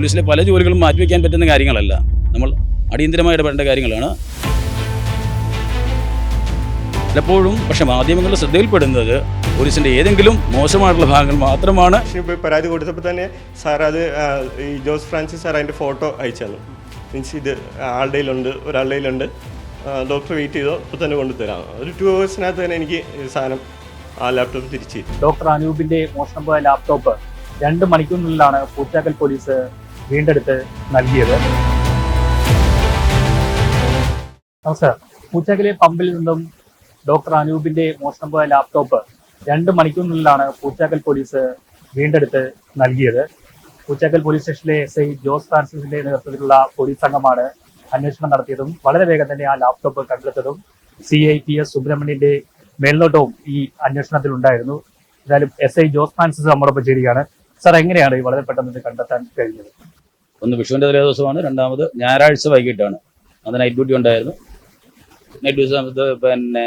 പോലീസിലെ പല ജോലികളും മാറ്റിവെക്കാൻ പറ്റുന്ന കാര്യങ്ങളല്ല. നമ്മൾ അടിയന്തരമായി ഇടപെടേണ്ട കാര്യങ്ങളാണ്. പലപ്പോഴും പക്ഷെ മാധ്യമങ്ങളുടെ ശ്രദ്ധയിൽപ്പെടുന്നത് പോലീസിന്റെ ഏതെങ്കിലും മോശമായിട്ടുള്ള ഭാഗങ്ങൾ മാത്രമാണ്. പരാതി കൊടുത്തപ്പോൾ തന്നെ സാർ അത് ഈ ജോസ് ഫ്രാൻസിസ് സാർ അതിന്റെ ഫോട്ടോ അയച്ചു മീൻസ് ഇത് ആളുടെ കയ്യിലുണ്ട് ഒരാളുടെ കയ്യിലുണ്ട്. ഡോക്ടർ വെയിറ്റ് ചെയ്തോ ഇപ്പോൾ തന്നെ കൊണ്ടുതരാം. ഒരു ടു ഹവേഴ്സിനകത്ത് തന്നെ എനിക്ക് സാധനം ആ ലാപ്ടോപ്പ് തിരിച്ചു ഡോക്ടർ അനൂപിന്റെ മോഷണം പോയ ലാപ്ടോപ്പ് രണ്ട് മണിക്കൂറിനുള്ളിലാണ് പൂച്ചാക്കൽ പോലീസ് വീണ്ടെടുത്ത് നൽകിയത്. നമസ്കാരം. പൂച്ചകലെ പമ്പിൽ നിന്നും ഡോക്ടർ അനൂപിന്റെ മോഷണം പോയ ലാപ്ടോപ്പ് രണ്ട് മണിക്കൂറിനുള്ളിലാണ് പൂച്ചാക്കൽ പോലീസ് വീണ്ടെടുത്ത് നൽകിയത്. പൂച്ചാക്കൽ പോലീസ് സ്റ്റേഷനിലെ എസ് ഐ ജോസ് ഫ്രാൻസിസിന്റെ നേതൃത്വത്തിലുള്ള പോലീസ് സംഘമാണ് അന്വേഷണം നടത്തിയതും വളരെ വേഗം തന്നെ ആ ലാപ്ടോപ്പ് കണ്ടെടുത്തതും സി ഐ പി എസ് സുബ്രഹ്മണ്യന്റെ മേൽനോട്ടവും ഈ അന്വേഷണത്തിൽ ഉണ്ടായിരുന്നു. എന്തായാലും എസ് ഐ ജോസ് ഫ്രാൻസിസ് നമ്മോടൊപ്പം ചേരുകയാണ്. സാർ എങ്ങനെയാണ് വളരെ പെട്ടെന്ന് കണ്ടെത്താൻ കഴിഞ്ഞത്? ഒന്ന് വിഷുവിന്റെ തലേ ദിവസമാണ് രണ്ടാമത് ഞായറാഴ്ച വൈകിട്ടാണ്. അത് നൈറ്റ് ഡ്യൂട്ടി ഉണ്ടായിരുന്നു. നൈറ്റ് ഡ്യൂട്ടി സമയത്ത് പിന്നെ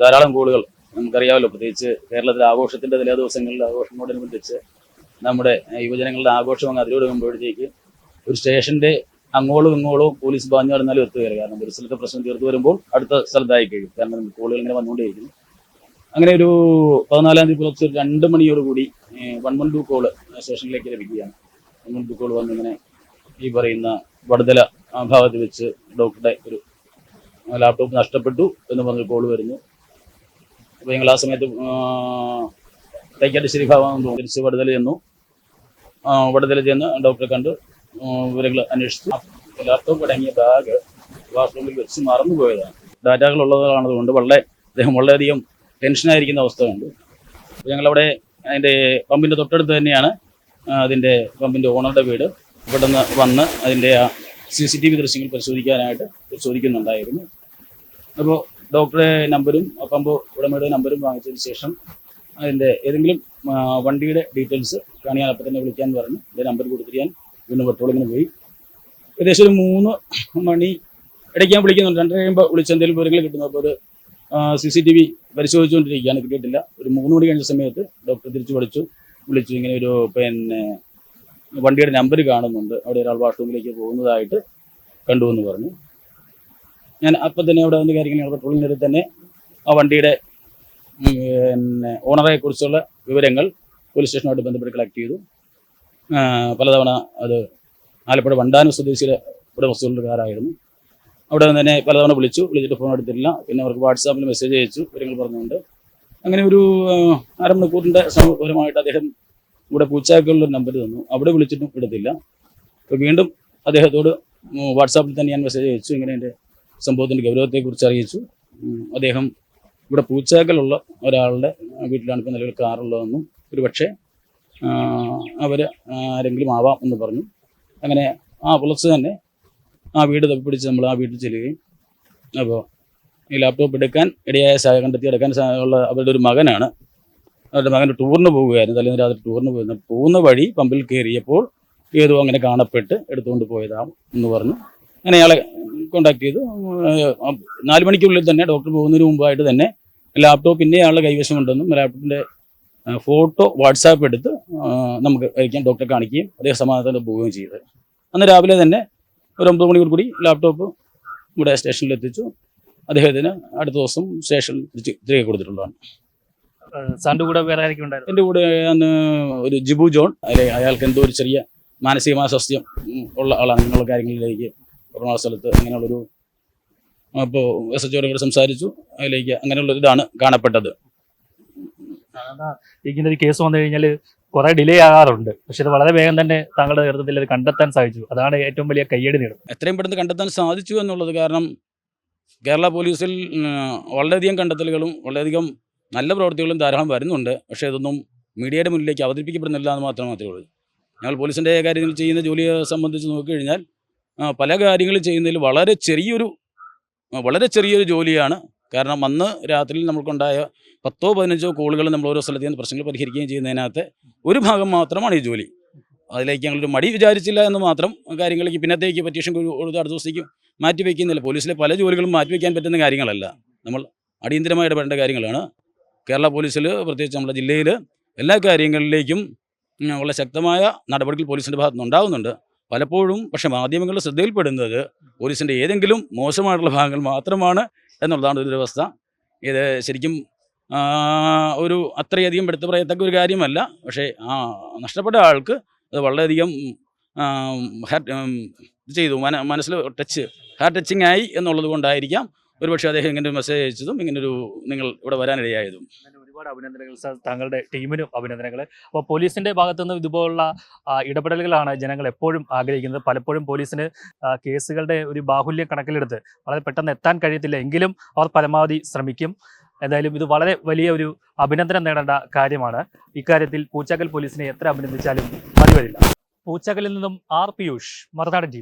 ധാരാളം കോളുകൾ നമുക്കറിയാമല്ലോ പ്രത്യേകിച്ച് കേരളത്തിലെ ആഘോഷത്തിന്റെ തലേ ദിവസങ്ങളിൽ ആഘോഷങ്ങളോടനുബന്ധിച്ച് നമ്മുടെ യുവജനങ്ങളുടെ ആഘോഷം അങ്ങ് അതിലൂടെ വരുമ്പോഴത്തേക്ക് ഒരു സ്റ്റേഷന്റെ അങ്ങോളം ഇങ്ങോളും പോലീസ് ബാഞ്ഞു നടന്നാലും കയറി കാരണം ഒരു സ്ഥലത്തെ പ്രശ്നം തീർത്തു വരുമ്പോൾ അടുത്ത സ്ഥലത്തായി കഴിയും. കാരണം കോളുകൾ ഇങ്ങനെ വന്നുകൊണ്ടേയിരിക്കുന്നു. അങ്ങനെ ഒരു പതിനാലാം തീയതി പുലർച്ചെ രണ്ട് മണിയോടുകൂടി വൺ വൺ ടു കോൾ സ്റ്റേഷനിലേക്ക് ലഭിക്കുകയാണ്. വൺ വൺ ടു കോൾ വന്നിങ്ങനെ ഈ പറയുന്ന വടുതല ഭാഗത്ത് വെച്ച് ഡോക്ടറുടെ ഒരു ലാപ്ടോപ്പ് നഷ്ടപ്പെട്ടു എന്ന് പറഞ്ഞൊരു കോൾ വരുന്നു. അപ്പോൾ ഞങ്ങൾ ആ സമയത്ത് തൈക്കാട്ടുശ്ശേരി ഭാഗം തിരിച്ച് വടുതല ചെന്നു. വടുതല ചെന്ന് ഡോക്ടറെ കണ്ട് വിവരങ്ങൾ അന്വേഷിച്ചു. ലാപ്ടോപ്പ് അടങ്ങിയ ബാഗ് വാഷ്റൂമിൽ വെച്ച് മറന്നു പോയതാണ് ഡാറ്റകൾ ഉള്ളതാണതുകൊണ്ട് വളരെ അദ്ദേഹം വളരെയധികം ടെൻഷനായിരിക്കുന്ന അവസ്ഥ ഉണ്ട് അപ്പോൾ ഞങ്ങളവിടെ അതിന്റെ പമ്പിന്റെ തൊട്ടടുത്ത് തന്നെയാണ് അതിന്റെ പമ്പിന്റെ ഓണറുടെ വീട്. ഇവിടെ നിന്ന് വന്ന് അതിന്റെ ആ സി സി ടി വി ദൃശ്യങ്ങൾ പരിശോധിക്കാനായിട്ട് പരിശോധിക്കുന്നുണ്ടായിരുന്നു. അപ്പോൾ ഡോക്ടറെ നമ്പരും പമ്പ് ഉടമയുടെ നമ്പരും വാങ്ങിച്ചതിന് ശേഷം അതിന്റെ ഏതെങ്കിലും വണ്ടിയുടെ ഡീറ്റെയിൽസ് കാണിയാൽ അപ്പം തന്നെ വിളിക്കാൻ പറഞ്ഞു. എന്റെ നമ്പർ കൊടുത്തിട്ട് ഞാൻ വീണ്ടും പെട്രോളിങ്ങിന് പോയി. ഏകദേശം ഒരു മൂന്ന് മണി ഇടയ്ക്ക് ഞാൻ വിളിക്കുന്നുണ്ട്. രണ്ടര കഴിയുമ്പോൾ വിളിച്ച് എന്തെങ്കിലും വിവരങ്ങൾ കിട്ടുന്നു. അപ്പോൾ ഒരു സി സി ടി വി പരിശോധിച്ചുകൊണ്ടിരിക്കുകയാണ്. കിട്ടിയിട്ടില്ല. ഒരു മൂന്ന് മണി കഴിഞ്ഞ സമയത്ത് ഡോക്ടർ തിരിച്ചു വിളിച്ചു. വിളിച്ചു ഇങ്ങനെ ഒരു പിന്നെ വണ്ടിയുടെ നമ്പർ കാണുന്നുണ്ട്. അവിടെ ഒരാൾ വാഷ്റൂമിലേക്ക് പോകുന്നതായിട്ട് കണ്ടു എന്ന് പറഞ്ഞു. ഞാൻ അപ്പം തന്നെ അവിടെ വന്ന് കാര്യങ്ങൾ പെട്രോളിങ്ങിനടുത്ത് തന്നെ ആ വണ്ടിയുടെ പിന്നെ ഓണറെ കുറിച്ചുള്ള വിവരങ്ങൾ പോലീസ് സ്റ്റേഷനുമായിട്ട് ബന്ധപ്പെട്ട് കളക്ട് ചെയ്തു. പലതവണ അത് ആലപ്പുഴ വണ്ടാനം സ്വദേശിയുടെ ഉടമസ്ഥകളുടെ കാറായിരുന്നു അവിടെ നിന്ന് തന്നെ പലതവണ വിളിച്ചു. വിളിച്ചിട്ട് ഫോൺ എടുത്തില്ല. പിന്നെ അവർക്ക് വാട്സാപ്പിൽ മെസ്സേജ് അയച്ചു. വിവരങ്ങൾ പറഞ്ഞുകൊണ്ട്. അങ്ങനെ ഒരു അരമണിക്കൂറിന്റെ സമയപരമായിട്ട് അദ്ദേഹം ഇവിടെ പൂച്ചാക്കുള്ള നമ്പർ തന്നു. അവിടെ വിളിച്ചിട്ടും എടുത്തില്ല അപ്പോൾ വീണ്ടും അദ്ദേഹത്തോട് വാട്സാപ്പിൽ തന്നെ ഞാൻ മെസ്സേജ് അയച്ചു. ഇങ്ങനെ എന്റെ സംഭവത്തിന്റെ ഗൗരവത്തെക്കുറിച്ച് അറിയിച്ചു. അദ്ദേഹം ഇവിടെ പൂച്ചാക്കലുള്ള ഒരാളുടെ വീട്ടിലാണ് ഇപ്പോൾ നിലവിൽ കാറുള്ളതെന്നും ഒരു പക്ഷേ അവർ ആരെങ്കിലും ആവാം എന്ന് പറഞ്ഞു. അങ്ങനെ ആ പുലർച്ചെ തന്നെ ആ വീട് തപ്പിപ്പിടിച്ച് നമ്മൾ ആ വീട്ടിൽ ചെല്ലുകയും അപ്പോൾ ഈ ലാപ്ടോപ്പ് എടുക്കാൻ ഇടയായ കണ്ടെത്തി എടുക്കാൻ ഉള്ള അവരുടെ ഒരു മകനാണ് അവരുടെ മകൻ ടൂറിന് പോവുകയായിരുന്നു. തലേന്ന് രാത്രി ടൂറിന് പോയിരുന്നു പോകുന്ന വഴി പമ്പിൽ കയറിയപ്പോൾ ഏതോ അങ്ങനെ കാണപ്പെട്ട് എടുത്തുകൊണ്ട് പോയതാണ് എന്ന് പറഞ്ഞു. അങ്ങനെ അയാളെ കോണ്ടാക്ട് ചെയ്തു. നാല് മണിക്കുള്ളിൽ തന്നെ ഡോക്ടർ പോകുന്നതിന് മുമ്പായിട്ട് തന്നെ ലാപ്ടോപ്പിന്റെ അയാളുടെ കൈവശമുണ്ടെന്നും ലാപ്ടോപ്പിന്റെ ഫോട്ടോ വാട്സാപ്പ് എടുത്ത് നമുക്ക് അയക്കാൻ ഡോക്ടറെ കാണിക്കുകയും അദ്ദേഹം സമാധാനത്തോടെ പോവുകയും ചെയ്തത് അന്ന് രാവിലെ തന്നെ ഒരു ഒമ്പത് മണിയോട് കൂടി ലാപ്ടോപ്പ് ഇവിടെ സ്റ്റേഷനിൽ എത്തിച്ചു. അദ്ദേഹത്തിന് അടുത്ത ദിവസം സ്റ്റേഷനിൽ തിരികെ കൊടുത്തിട്ടുള്ളതാണ്. സാറിന്റെ കൂടെ വേറെ ആരൊക്കെ ഉണ്ടായിരുന്നു? എന്റെ കൂടെ അന്ന് ഒരു ജിബു ജോൺ. അല്ലെ അയാൾക്ക് എന്തോ ഒരു ചെറിയ മാനസികമായ സ്വാസ്ഥ്യം ഉള്ള ആളാണ് അങ്ങനെയുള്ള കാര്യങ്ങളിലേക്ക് കൊറോണ സ്ഥലത്ത് അങ്ങനെയുള്ളൊരു അപ്പോൾ എസ് എച്ച് ഒരു സംസാരിച്ചു. അതിലേക്ക് അങ്ങനെയുള്ള ഇതാണ് കാണപ്പെട്ടത്. ഇങ്ങനെ ഒരു കേസ് വന്നു കഴിഞ്ഞാൽ കുറെ ഡിലേ ആകാറുണ്ട്. പക്ഷെ ഇത് വളരെ വേഗം തന്നെ താങ്കളുടെ നേതൃത്വത്തിൽ അത് കണ്ടെത്താൻ സാധിച്ചു. അതാണ് ഏറ്റവും വലിയ കയ്യടി നേടുന്നത്. എത്രയും പെട്ടെന്ന് കണ്ടെത്താൻ സാധിച്ചു എന്നുള്ളത് കാരണം കേരള പോലീസിൽ വളരെയധികം കണ്ടെത്തലുകളും വളരെയധികം നല്ല പ്രവൃത്തികളും ധാരാളം വരുന്നുണ്ട്. പക്ഷേ ഇതൊന്നും മീഡിയയുടെ മുന്നിലേക്ക് അവതരിപ്പിക്കപ്പെടുന്നില്ല എന്ന് മാത്രം മാത്രമേ ഉള്ളൂ. ഞങ്ങൾ പോലീസിന്റെ കാര്യങ്ങൾ ചെയ്യുന്ന ജോലിയെ സംബന്ധിച്ച് നോക്കിക്കഴിഞ്ഞാൽ പല കാര്യങ്ങളും ചെയ്യുന്നതിൽ വളരെ ചെറിയൊരു വളരെ ചെറിയൊരു ജോലിയാണ്. കാരണം അന്ന് രാത്രിയിൽ നമ്മൾക്കുണ്ടായ പത്തോ പതിനഞ്ചോ കോളുകൾ നമ്മൾ ഓരോ സ്ഥലത്ത് നിന്ന് പ്രശ്നങ്ങൾ പരിഹരിക്കുകയും ചെയ്യുന്നതിനകത്ത് ഒരു ഭാഗം മാത്രമാണ് ഈ ജോലി. അതിലേക്ക് ഞങ്ങളൊരു മടി വിചാരിച്ചില്ല എന്ന് മാത്രം കാര്യങ്ങളിലേക്ക് പിന്നത്തേക്ക് പറ്റീഷൻ അടുത്ത ദിവസത്തേക്ക് മാറ്റിവെക്കുന്നില്ല. പോലീസിലെ പല ജോലികളും മാറ്റിവെക്കാൻ പറ്റുന്ന കാര്യങ്ങളല്ല. നമ്മൾ അടിയന്തരമായി ഇടപെടേണ്ട കാര്യങ്ങളാണ്. കേരള പോലീസിൽ പ്രത്യേകിച്ച് നമ്മുടെ ജില്ലയിൽ എല്ലാ കാര്യങ്ങളിലേക്കും വളരെ ശക്തമായ നടപടികൾ പോലീസിന്റെ ഉണ്ടാകുന്നുണ്ട് പലപ്പോഴും പക്ഷേ മാധ്യമങ്ങളുടെ ശ്രദ്ധയിൽപ്പെടുന്നത് പോലീസിന്റെ ഏതെങ്കിലും മോശമായിട്ടുള്ള ഭാഗങ്ങൾ മാത്രമാണ് എന്നുള്ളതാണ് ഒരു അവസ്ഥ. ഇത് ശരിക്കും ഒരു അത്രയധികം എടുത്തു പറയത്തക്ക ഒരു കാര്യമല്ല. പക്ഷേ ആ നഷ്ടപ്പെട്ട ആൾക്ക് അത് വളരെയധികം ഹാർട്ട് ചെയ്തു. മന മനസ്സിൽ ടച്ച് ഹാർട്ട് ടച്ചിങ് ആയി എന്നുള്ളത് കൊണ്ടായിരിക്കാം ഒരുപക്ഷെ അദ്ദേഹം ഇങ്ങനെ ഒരു മെസ്സേജ് അയച്ചതും ഇങ്ങനെ ഒരു നിങ്ങൾ ഇവിടെ വരാനിടയായതും. ഒരുപാട് അഭിനന്ദനങ്ങൾ സാർ താങ്കളുടെ ടീമിനും അഭിനന്ദനങ്ങൾ. അപ്പോൾ പോലീസിന്റെ ഭാഗത്തു നിന്ന് ഇതുപോലുള്ള ഇടപെടലുകളാണ് ജനങ്ങൾ എപ്പോഴും ആഗ്രഹിക്കുന്നത്. പലപ്പോഴും പോലീസിന് കേസുകളുടെ ഒരു ബാഹുല്യം കണക്കിലെടുത്ത് വളരെ പെട്ടെന്ന് എത്താൻ കഴിയത്തില്ല. എങ്കിലും അവർ പരമാവധി ശ്രമിക്കും. എന്തായാലും ഇത് വളരെ വലിയ ഒരു അഭിനന്ദനം നേടേണ്ട കാര്യമാണ്. ഇക്കാര്യത്തിൽ പൂച്ചാക്കൽ പോലീസിനെ എത്ര അഭിനന്ദിച്ചാലും മതി വരില്ല പൂച്ചാക്കലിൽ നിന്നും ആർ. പിയൂഷ് മറുനാടൻ ടി